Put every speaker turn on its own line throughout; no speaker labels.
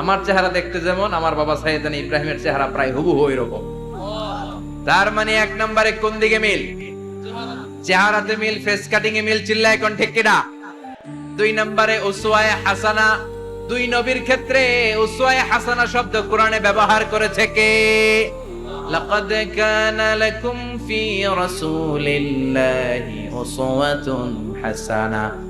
আমার চেহারা দেখতে যেমন, আমার বাবা সাইয়েদান ইব্রাহিমের চেহারা প্রায় হুবু হুবহু এরকম। তার মানে এক নম্বরে কোন দিকে মিল? চেহারাতে মিল ফেস কাটিং এ মিল, চিল্লায় কোন ঠিক দুই নম্বরে উসওয়ায়ে হাসানা, দুই নবীর ক্ষেত্রে উসওয়ায়ে হাসানা শব্দ কোরআনে ব্যবহার করেছে কে? লাকাদ কানা লাকুম ফি রাসূলিল্লাহি উসওয়াতুন হাসানা।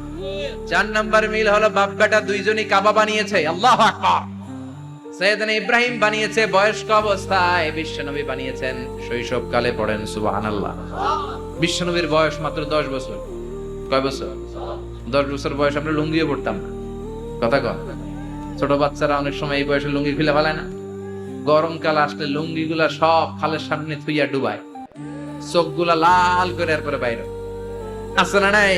চার নাম্বার মিল হলো বাপ বেটা দুইজনই কাবা বানিয়েছে। আল্লাহ আকবার। সৈয়দনা ইব্রাহিম বানিয়েছে, বয়স্ক অবস্থায় বিশ্বনবী বানিয়েছেন, শৈশবকালে পড়েন, সুবহানাল্লাহ। বিশ্বনবীর বয়স মাত্র 10 বছর। কয় বছর? 10 বছর বয়স আমরা লুঙ্গিও পড়তাম না। কথা কর ছোট বাচ্চারা অনেক সময় এই বয়সে লুঙ্গি খুলে ফেলায় না। গরমকাল আসলে লুঙ্গি গুলা সব খালের সামনে থুইয়া ডুবায়। চোখগুলা লাল করে এরপরে বাইরে। আছে না নাই?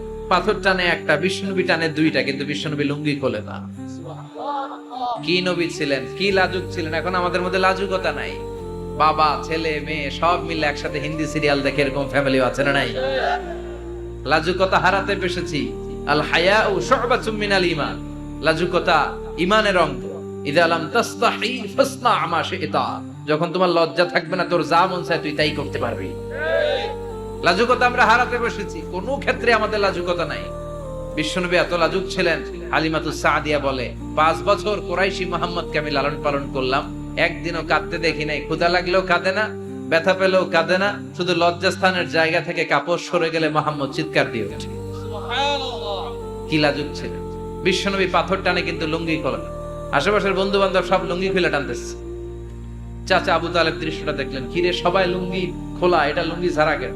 পাথর টানে একটা বিষ্ণুবী টানে দুইটা, কিন্তু বিশ্বনবী লুঙ্গি খোলে না। কি নবী ছিলেন, কি লাজুক ছিলেন? এখন আমাদের মধ্যে লাজুকতা নাই। বাবা, ছেলে, মেয়ে, সব মিলে একসাথে হিন্দি সিরিয়াল দেখে এরকম ফ্যামিলি আছে না নাই? লাজুকতা হারাতে পেশেছি আল হায়া ও শুবাতুম মিনাল ঈমান। লাজুকতা ইমানের অঙ্গ। ইদা লাম তাস্তাহি ফাসনা মা শিতা। যখন তোমার লজ্জা থাকবে না, তোর যা মন চায় তুই তাই করতে পারবি। লাজুকতা আমরা হারাতে বসেছি। কোন ক্ষেত্রে আমাদের লাজুকতা নাই। বিশ্বনবী এত লাজুক ছিলেন হালিমাতুস সাদিয়া বলে পাঁচ বছর কোরাইশি মোহাম্মদকে আমি লালন পালন করলাম। একদিনও কাঁদতে দেখি নাই। ক্ষুধা লাগলেও কাঁদে না ব্যথা পেলেও কাঁদে না। শুধু লজ্জাস্থানের জায়গা থেকে কাপড় সরে গেলে মোহাম্মদ চিৎকার দিয়ে ওঠে। কি লাজুক ছিলেন। বিশ্বনবী পাথর টানে কিন্তু লুঙ্গি খোলে। না আশেপাশের বন্ধু বান্ধব সব লুঙ্গি খুলে টানতেছে। চাচা আবু তালেব দৃশ্যটা দেখলেন। কিরে সবাই লুঙ্গি খোলা এটা লুঙ্গি ছাড়া কেন?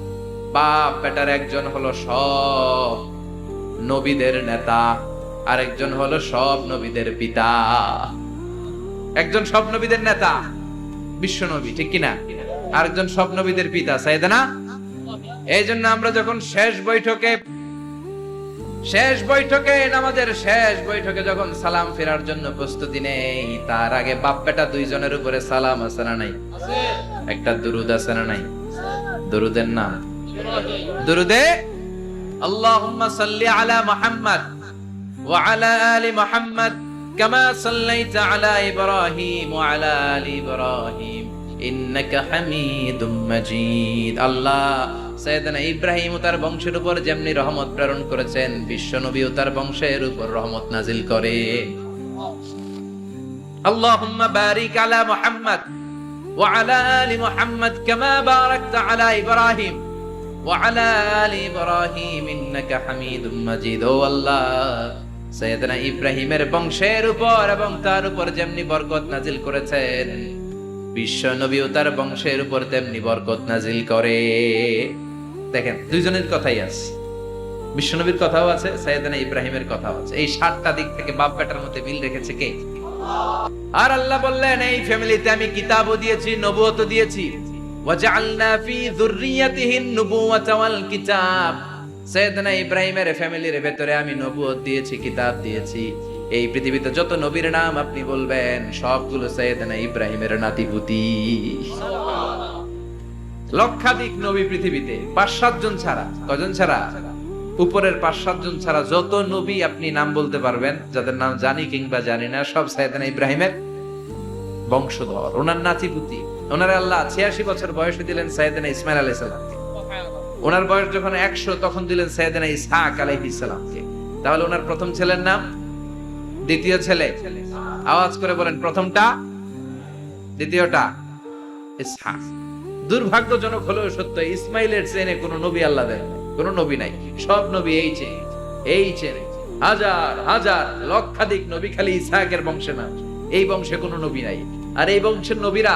বাপ বেটার একজন হলো সব নবীদের নেতা আরেকজন হলো সব নবীদের পিতা। একজন সব নবীদের নেতা বিশ্ব নবী ঠিক কিনা? আরেকজন সব নবীদের পিতা সাইদানা এই জন্য আমরা যখন শেষ বৈঠকে শেষ বৈঠকে আমাদের শেষ বৈঠকে যখন সালাম ফেরার জন্য প্রস্তুতি নেই তার আগে বাপ বেটা দুইজনের উপরে সালাম আছে না নাই? একটা দুরুদ আছে না নাই? দুরুদের নাম? দুরুদে, আল্লাহুম্মা সাল্লি আলা মুহাম্মদ ওয়া আলা আলি মুহাম্মদ কামা সাল্লাইতা আলা ইব্রাহিম ওয়া আলা আলি ইব্রাহিম ইন্নাকা হামিদুম মাজিদ। আল্লাহ সৈয়দনা ইব্রাহিম তার বংশের উপর যেমনি রহমত প্রেরণ করেছেন, বিশ্বনবী তার বংশের উপর রহমত নাজিল করে। আল্লাহুম্মা বারিক আলা মুহাম্মদ ওয়া আলা আলি মুহাম্মদ কামা বারাকতা আলা ইব্রাহিম আলি ইব্রাহিম ইন্নাকা হামিদুম মাজিদ ও আল্লাহ, সৈয়দনা ইব্রাহিমের বংশের উপর এবং তার উপর যেমনি বরকত নাজিল করেছেন, বিশ্ব নবী ও তার বংশের উপর তেমনি বরকত নাজিল করে। দেখেন কথাই আছে। কথাও আছে সাইয়েদানা ইব্রাহিমের কথাও আছে। এই সাতটা দিক থেকে বাপ বেটার মধ্যে মিল রেখেছে কে? আর আল্লাহ বললেন, এই ফ্যামিলিতে আমি কিতাবও দিয়েছি, নবুয়তও দিয়েছি। সাইয়েদানা ইব্রাহিমের ফ্যামিলির ভেতরে আমি নবুয়ত দিয়েছি, কিতাব দিয়েছি। এই পৃথিবীতে যত নবীর নাম আপনি বলবেন, সবগুলো সাইয়েদানা ইব্রাহিমের নাতিপুতি লক্ষাধিক নবী পৃথিবীতে, পাঁচ সাতজন ছাড়া। কজন ছাড়া? উপরের পাঁচ সাতজন ছাড়া যত নবী আপনি নাম বলতে পারবেন, যাদের নাম জানি কিংবা জানি না, সব সাইদানা ইব্রাহিমের বংশধর, ওনার নাতিপুতি ওনার আল্লাহ ছিয়াশি বছর বয়সে দিলেন সাইদানা ইসমাইল আলাইহিস সালামকে ওনার বয়স যখন একশো, তখন দিলেন সাইদানা ইসহাক আলাইহিস সালামকে তাহলে ওনার প্রথম ছেলের নাম? দ্বিতীয় ছেলে? আওয়াজ করে বলেন, প্রথমটা? দ্বিতীয়টা? ইসহাক। দুর্ভাগ্যজনক হলেও সত্য, ইসমাইলের চেনে কোনো নবী আল্লাহ দেয় নাই। কোনো নবী নাই। সব নবী এই চেনে এই চেনে হাজার হাজার, লক্ষাধিক নবী খালি ইসহাকের বংশে না। এই বংশে কোনো নবী নাই। আর এই বংশের নবীরা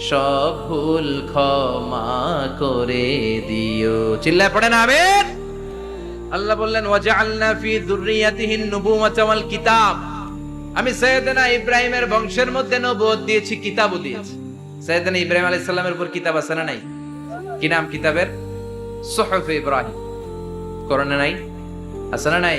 সব ভুল ক্ষমা করে দিও। চিল্লায় পড়ে না আমেন আল্লাহ বললেন, ওয়াজআলনা ফি যুররিয়াতিহিন নুবুওয়াতা ওয়াল কিতাব। আমি সৈয়দনা ইব্রাহিমের বংশের মধ্যে নবুয়ত দিয়েছি, কিতাবও দিয়েছি। সৈয়দনা ইব্রাহিম আলাইহিস সালামের উপর কিতাব আছে না নাই? কি নাম কিতাবের? সুহফ ইব্রাহিম। কোরআনে নাই? আছে না নাই?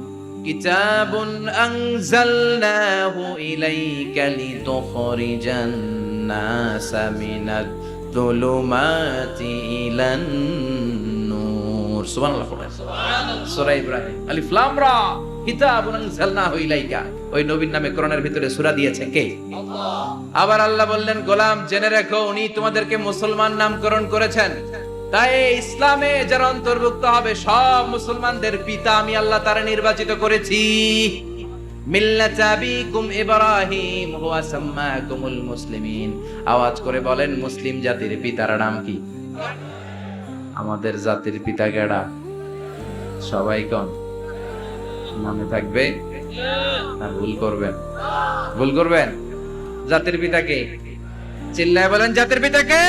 كتاب أنزلناه إليك لتخرج الناس من الظلمات إلى النور سبحان الله সূরা ইব্রাহিম আলিফ লাম রা কিতাবুন আনজালনাহু ইলাইকা ওই নবীর নামে কোরআনের ভিতরে সূরা দিয়েছে কে আবার আল্লাহ বললেন গোলাম জেনে রাখো উনি তোমাদেরকে মুসলমান নামকরণ করেছেন তাই ইসলামে যারা অন্তর্ভুক্ত হবে, সব মুসলমানদের পিতা আমি আল্লাহ তারা নির্বাচিত করেছি। ইব্রাহিম, হুয়া সাম্মাকুমুল মুসলিমিন। আওয়াজ করে বলেন, মুসলিম জাতির পিতার নাম কি? আমাদের জাতির পিতা কেডা? সবাই কন? নামে থাকবে? না, ভুল করবেন। ভুল করবেন? জাতির পিতাকে চিল্লায় বলেন, জাতির পিতাকে